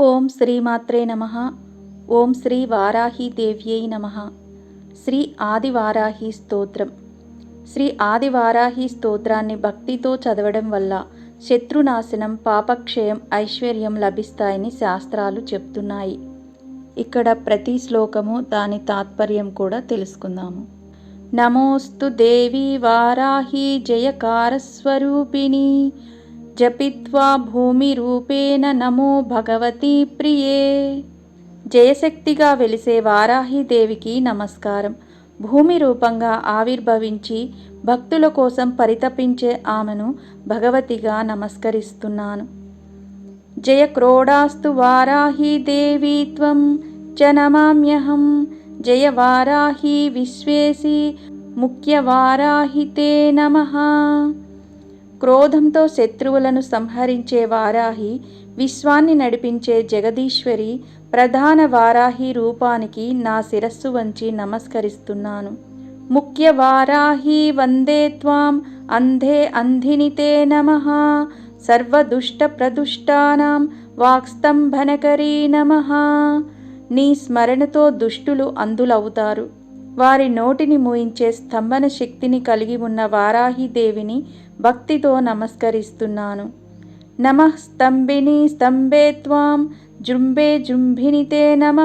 ఓం శ్రీమాత్రే నమ. ఓం శ్రీ వారాహి దేవ్యై నమ. శ్రీ ఆదివారాహి స్తోత్రం. శ్రీ ఆదివారాహి స్తోత్రాన్ని భక్తితో చదవడం వల్ల శత్రునాశనం పాపక్షయం ఐశ్వర్యం లభిస్తాయని శాస్త్రాలు చెప్తున్నాయి. ఇక్కడ ప్రతి శ్లోకము దాని తాత్పర్యం కూడా తెలుసుకుందాము. నమోస్తు దేవి వారాహి జయకారస్వరూపిణి. జపిత్వా భూమిరూపేణ నమో భగవతి ప్రియే. జయశక్తిగా వెలిసే వారాహిదేవికి నమస్కారం. భూమి రూపంగా ఆవిర్భవించి భక్తుల కోసం పరితపించే ఆమెను భగవతిగా నమస్కరిస్తున్నాను. జయ క్రోడాస్తు వారాహి దేవి త్వం జనమామ్యహం జయ వారాహి విశ్వేసి ముఖ్య వారాహితే నమ. క్రోధంతో శత్రువులను సంహరించే వారాహి విశ్వాన్ని నడిపించే జగదీశ్వరి ప్రధాన వారాహి రూపానికి నా శిరస్సు వంచి నమస్కరిస్తున్నాను. ముఖ్య వారాహి వందే త్వాం అంధే అంధినితే నమ. సర్వదుష్ట ప్రదుష్టానాం వాక్స్తంభనకరీ నమ. నీ స్మరణతో దుష్టులు అందులవుతారు. వారి నోటిని మూయించే స్తంభన శక్తిని కలిగి ఉన్న వారాహిదేవిని భక్తితో నమస్కరిస్తున్నాను. నమ స్తంభిని స్తంభే త్వాం జృంభే జృంభినితే నమ.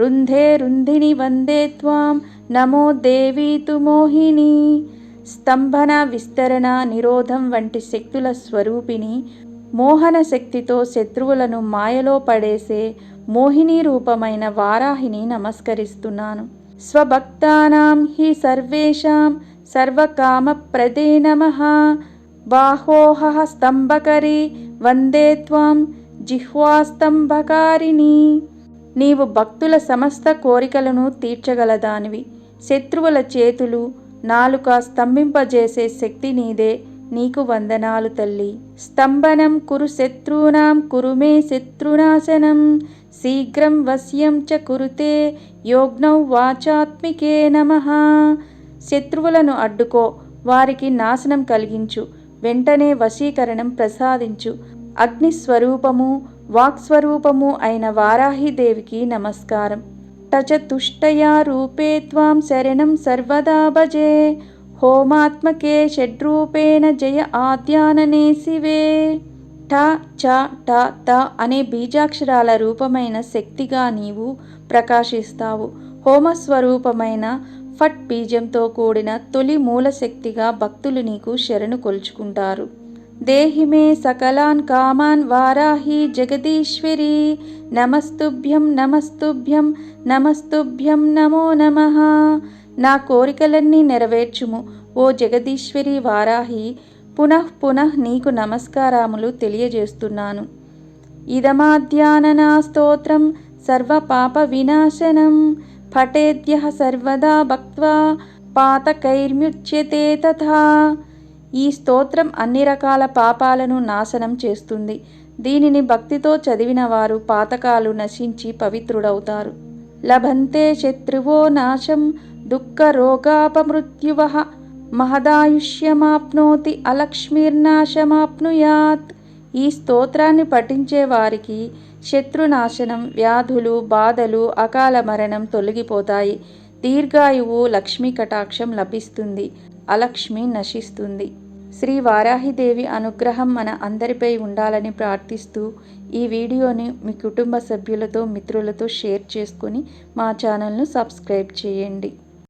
రుంధే రుంధిని వందే త్వాం నమో దేవీ తు మోహిని. స్తంభన విస్తరణ నిరోధం వంటి శక్తుల స్వరూపిణి మోహన శక్తితో శత్రువులను మాయలో పడేసే మోహిని రూపమైన వారాహిని నమస్కరిస్తున్నాను. స్వభక్తానాం హి సర్వేషాం సర్వకామప్రదే నమ బాహోహ స్తంభకరి వందే త్వం జిహ్వాస్తంభకారిణి నీవు భక్తుల సమస్త కోరికలను తీర్చగలదానివి. శత్రువుల చేతులు నాలుక స్తంభింపజేసే శక్తి నీదే. నీకు వందనాలు తల్లి. స్తంభనం కురు శత్రూనాం కురుమే శత్రునాశనం. శీఘ్రం వశ్యం చ కురుతే యోగ్నౌ వాచాత్మికే నమ. శత్రువులను అడ్డుకో వారికి నాశనం కలిగించు వెంటనే వశీకరణం ప్రసాదించు. అగ్నిస్వరూపము వాక్స్వరూపము అయిన వారాహిదేవికి నమస్కారం. టచ తుష్టయా రూపే త్వాం శరణం సర్వదా భజే. హోమాత్మకే షడ్రూపేణ జయ ఆద్యాననే శివే. ట చ ట త అనే బీజాక్షరాల రూపమైన శక్తిగా నీవు ప్రకాశిస్తావు. హోమస్వరూపమైన ఫట్ బీజంతో కూడిన తొలి మూల శక్తిగా భక్తులు నీకు శరణు కొల్చుకుంటారు. దేహిమే సకలాన్ కామాన్ వారాహి జగదీశ్వరి. నమస్తుభ్యం నమస్తుభ్యం నమస్తుభ్యం నమో నమ. నా కోరికలన్నీ నెరవేర్చుము ఓ జగదీశ్వరి వారాహి. పునః పునః నీకు నమస్కారములు తెలియజేస్తున్నాను. ఇదమాధ్యాననా స్తోత్రం సర్వపాప వినాశనం. పఠేద్య సర్వదా భక్త్వా పాతకైర్ముచ్యతే తథా ఈ స్తోత్రం అన్ని రకాల పాపాలను నాశనం చేస్తుంది. దీనిని భక్తితో చదివిన వారు పాతకాలు నశించి పవిత్రుడవుతారు. లభంతే శత్రువో నాశం దుఃఖ రోగాపమృత్యువ మహదాయుష్యమాప్నోతి అలక్ష్మీర్నాశమాప్నుయాత్। ఈ స్తోత్రాన్ని పఠించే వారికి శత్రునాశనం వ్యాధులు బాధలు అకాల మరణం తొలగిపోతాయి. దీర్ఘాయువు లక్ష్మీ కటాక్షం లభిస్తుంది. అలక్ష్మి నశిస్తుంది. శ్రీ వారాహిదేవి అనుగ్రహం మన అందరిపై ఉండాలని ప్రార్థిస్తూ ఈ వీడియోని మీ కుటుంబ సభ్యులతో మిత్రులతో షేర్ చేసుకొని మా ఛానల్ను సబ్స్క్రైబ్ చేయండి.